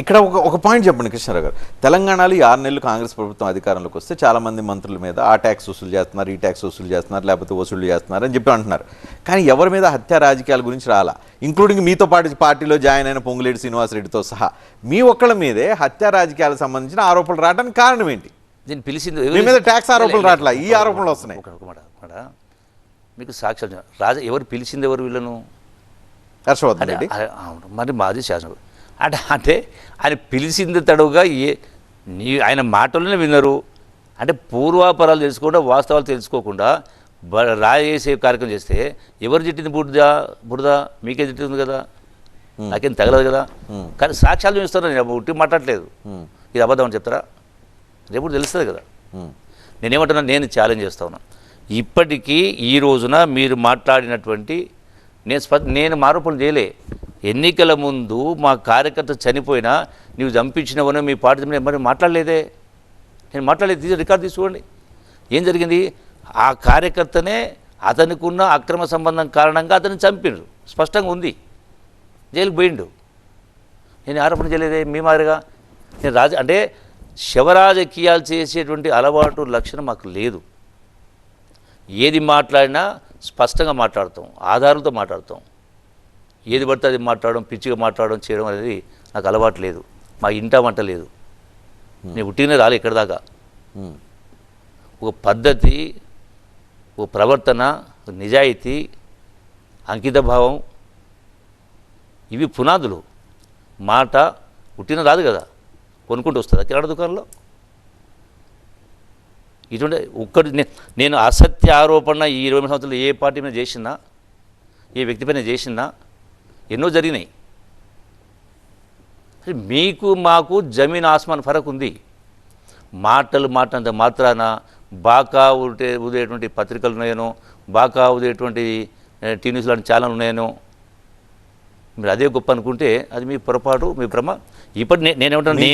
ఇక్కడ ఒక ఒక పాయింట్ చెప్పండి కృష్ణారావు గారు. తెలంగాణలో ఈ ఆరు నెలలు కాంగ్రెస్ ప్రభుత్వం అధికారంలోకి వస్తే చాలా మంది మంత్రుల మీద ఆ ట్యాక్స్ వసూలు చేస్తున్నారు ఈ ట్యాక్స్ వసూలు చేస్తున్నారు లేకపోతే వసూలు చేస్తున్నారు అని చెప్పి అంటున్నారు. కానీ ఎవరి మీద హత్య రాజకీయాల గురించి రాలా? ఇంక్లూడింగ్ మీతో పాటు పార్టీలో జాయిన్ అయిన పొంగులేటి శ్రీనివాసరెడ్డితో సహా. మీ ఒక్కళ్ళ మీదే హత్య రాజకీయాలకు సంబంధించిన ఆరోపణలు రావడానికి కారణం ఏంటి? దీన్ని పిలిచింది మీ మీద ట్యాక్స్ ఆరోపణలు రావట్లా? ఈ ఆరోపణలు వస్తున్నాయి. మీకు చెప్తాను. రాజా ఎవరు పిలిచింది ఎవరు వీళ్ళను? హర్షవర్ధన్ రెడ్డి. మరి మాది శాసనం అంటే అంటే ఆయన పిలిచింది తడువుగా ఏ నీ ఆయన మాటల్లోనే విన్నారు అంటే పూర్వాపరాలు తెలుసుకోకుండా వాస్తవాలు తెలుసుకోకుండా బ రాయేసే కార్యక్రమం చేస్తే ఎవరు తిట్టింది బురద బురద మీకే తిట్టింది కదా? నాకేం తగలదు కదా? కానీ సాక్ష్యాలు చూపిస్తారు? నేను ఉట్టి మాట్లాడలేదు. ఇది అబద్ధం అని చెప్తారా? రేపు తెలుస్తుంది కదా. నేనేమంటున్నా నేను ఛాలెంజ్ చేస్తా ఉన్నా. ఇప్పటికీ ఈ రోజున మీరు మాట్లాడినటువంటి నేను నేను ఆరోపణలు చేయలే. ఎన్నికల ముందు మా కార్యకర్త చనిపోయినా నీవు చంపించినవనో మీ పార్టీ మరి మాట్లాడలేదే. నేను మాట్లాడలేదు. తీసి రికార్డు తీసుకోండి. ఏం జరిగింది? ఆ కార్యకర్తనే అతనికి ఉన్న అక్రమ సంబంధం కారణంగా అతన్ని చంపిండ్రు స్పష్టంగా ఉంది. జైలుకు పోయిండు. నేను ఆరోపణ చేయలేదే? మీ మాదిరిగా? నేను రాజ అంటే శివరాజకీయాలు చేసేటువంటి అలవాటు లక్షణం మాకు లేదు. ఏది మాట్లాడినా స్పష్టంగా మాట్లాడతాం. ఆధారాలతో మాట్లాడతాం. ఏది పడితే అది మాట్లాడడం పిచ్చిగా మాట్లాడడం చేయడం అనేది నాకు అలవాటు లేదు. మా ఇంట వంట లేదు. నేను ఉట్టిగానే రాలే ఇక్కడ దాకా. ఒక పద్ధతి ఒక ప్రవర్తన ఒక నిజాయితీ అంకిత భావం ఇవి పునాదులు. మాట పుట్టిన రాదు కదా. కొనుక్కుంటూ వస్తుందా కిరాణా దుకాణంలో? ఇటువంటి ఒక్కటి నేను అసత్య ఆరోపణ ఈ ఇరవై సంవత్సరాలు ఏ పార్టీ మీద చేసినా ఏ వ్యక్తి పైన చేసినా ఎన్నో జరిగినాయి. మీకు మాకు జమీన్ ఆస్మాన్ ఫరక్ ఉంది. మాటలు మాటంత మాత్రాన బాకా ఉడే ఉదేటువంటి పత్రికలు ఉన్నాయనో బాకా ఉదేటువంటి ఏ, టీ న్యూస్ లాంటి ఛానల్ ఉన్నాయనో మీరు అదే గొప్ప అనుకుంటే అది మీ పొరపాటు మీ భ్రమ. ఇప్పటి నే- నేనేమంటాను నేను